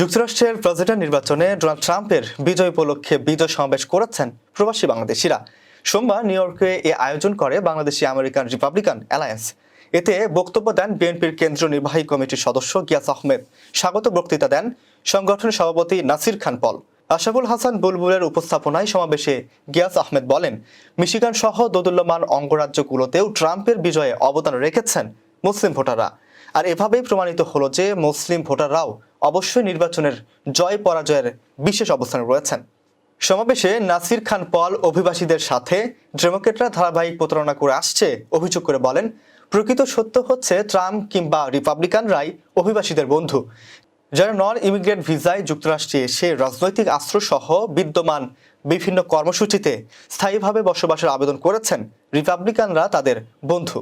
যুক্তরাষ্ট্রের প্রেসিডেন্ট নির্বাচনে ডোনাল্ড ট্রাম্পের বিজয় উপলক্ষে বিজয় সমাবেশ করেছেন প্রবাসী বাংলাদেশিরা। সোমবার নিউ ইয়র্কে এ আয়োজন করে বাংলাদেশি আমেরিকান রিপাবলিকান অ্যালায়েন্স। এতে বক্তব্য দেন বিএনপির কেন্দ্রীয় নির্বাহী কমিটির সদস্য গিয়াস আহমেদ। স্বাগত বক্তৃতা দেন সংগঠনের সভাপতি নাসির খান পল। আশাফুল হাসান বুলবুলের উপস্থাপনায় সমাবেশে গিয়াস আহমেদ বলেন মিশিগান সহ দোদুল্যমান অঙ্গরাজ্যগুলোতেও ট্রাম্পের বিজয়ে অবদান রেখেছেন মুসলিম ভোটাররা। আর এভাবেই প্রমাণিত হলো যে মুসলিম ভোটাররাও অবশ্যই নির্বাচনের জয় পরাজয়ের বিশেষ অবস্থানে রয়েছেন। সমাবেশে নাসির খান পল অভিবাসীদের সাথে ডেমোক্রেটরা ধারাবাহিক প্রতারণা করে আসছে অভিযোগ করে বলেন, প্রকৃত সত্য হচ্ছে ট্রাম্প কিংবা রিপাবলিকানরাই অভিবাসীদের বন্ধু। যারা নন ইমিগ্রেন্ট ভিসায় যুক্তরাষ্ট্রে এসে রাজনৈতিক আশ্রয় সহ বিদ্যমান বিভিন্ন কর্মসূচিতে স্থায়ীভাবে বসবাসের আবেদন করেছেন, রিপাবলিকানরা তাদের বন্ধু।